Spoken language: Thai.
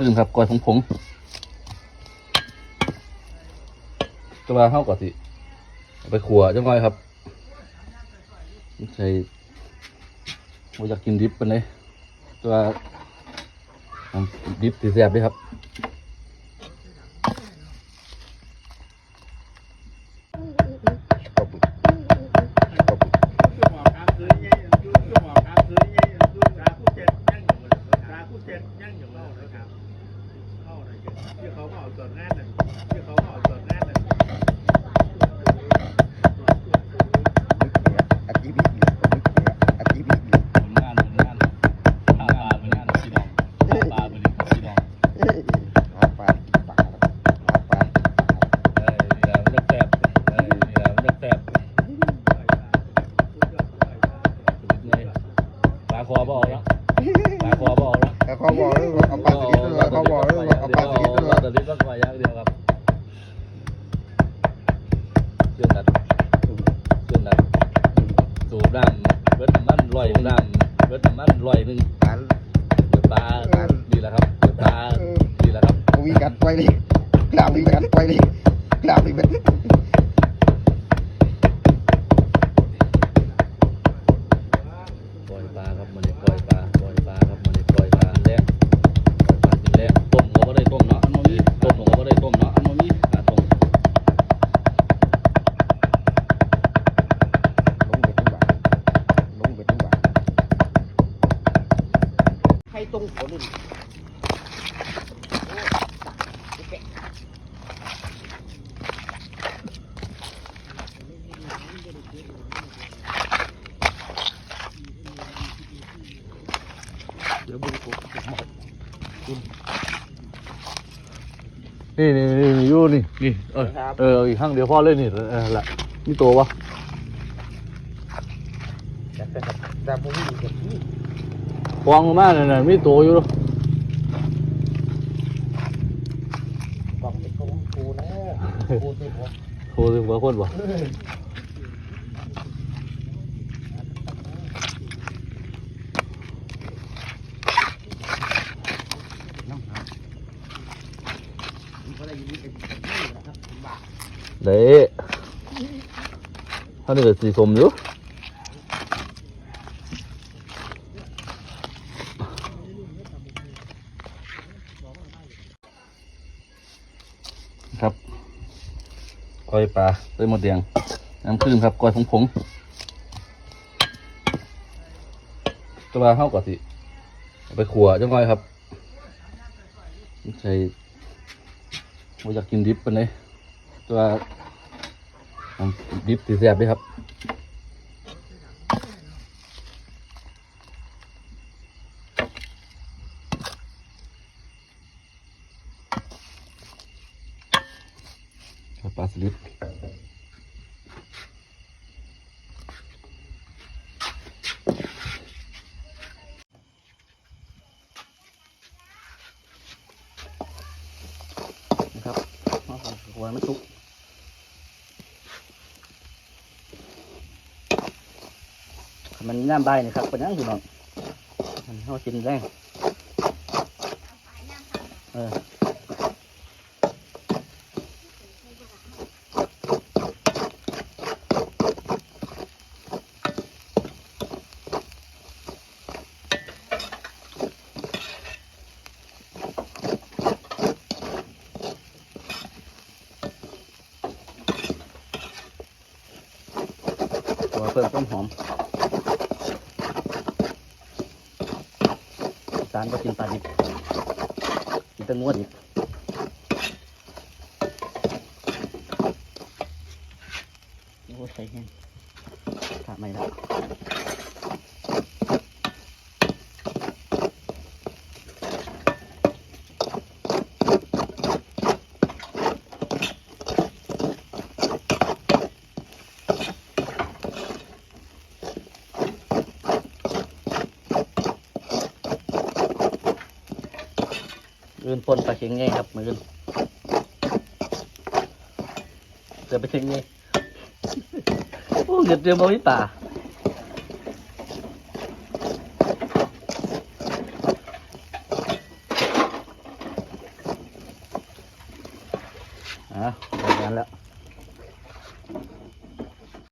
ตื่นครับก่อยผงผงตัวเข้าก่อนสิไปขัวจังไงครับใส่ว่าอยากกินดิบเป็นเลยตัวดิบสีแสบด้วยครับ ย่างอย่างเล่านะครับเข้าอะไรกันที่เขาก็เอาจอนแน่นเลยที่เขาก็เอาจอนแน่นเลย บอกเลยว่าเอาปลาสลิดด้วยเขาบอกเลยว่าเอาปลาสลิดด้วยปลาสลิดต้องคอยอย่างเดียวครับเชื่อมนัดเชื่อมนัดสูบน้ำเบิดน้ำมันลอยน้ำเบิดน้ำมันลอยหนึ่งปลาเปิดปลาดีแล้วครับเปิดปลาดีแล้วครับวีกัดไว้เลยกราบวีกัดไว้เลยกราบวีกัด ให้ตรงหัวนี่เดี๋ยวบุกบุกนี่นี่นี่นี่อยู่นี่นี่เออเออเอาอีก ข้างเดียวพอเลยนี่เออละนี่ตัววะแต่แต่ผมมีเบ็ดนี่วางลงมาเนี่ยน่ะมีตัวอยู่กล่องเบ็ดของกูนะกูสิผมโทรสิบกว่าคนวะน้ำหาผมก็ได้ยินเป็นนี่นะครับผมบาทเด้ท่านนี่ก็สีสมอยู่ ครับก้อยปลาเต้ยหมดแดงน้ำขึ้นครับก้อยผงผงตัวเข้าก่อนสิไปขัวจังไงครับใส่ว่าอยากกินดิบเป็นเลยตัวดิบสีแสบด้วยครับ ปลาสลิดนะครับเอาของหัวไม่สุกมันย่ำใบนี่ครับเป็นยังอยู่น้องมันเข้ากินแรงเออ เพิ่มต้นหอมจานก็กินปลาดิบกินตะงวดิบโอ้ใส่แห้งขาดไม่แล้ มือนปนไปเข็งไงครับมือนเกิดไปถึงไงโอ้เกิดเดือนบ่มีป่าอะไปนั้นแล้ว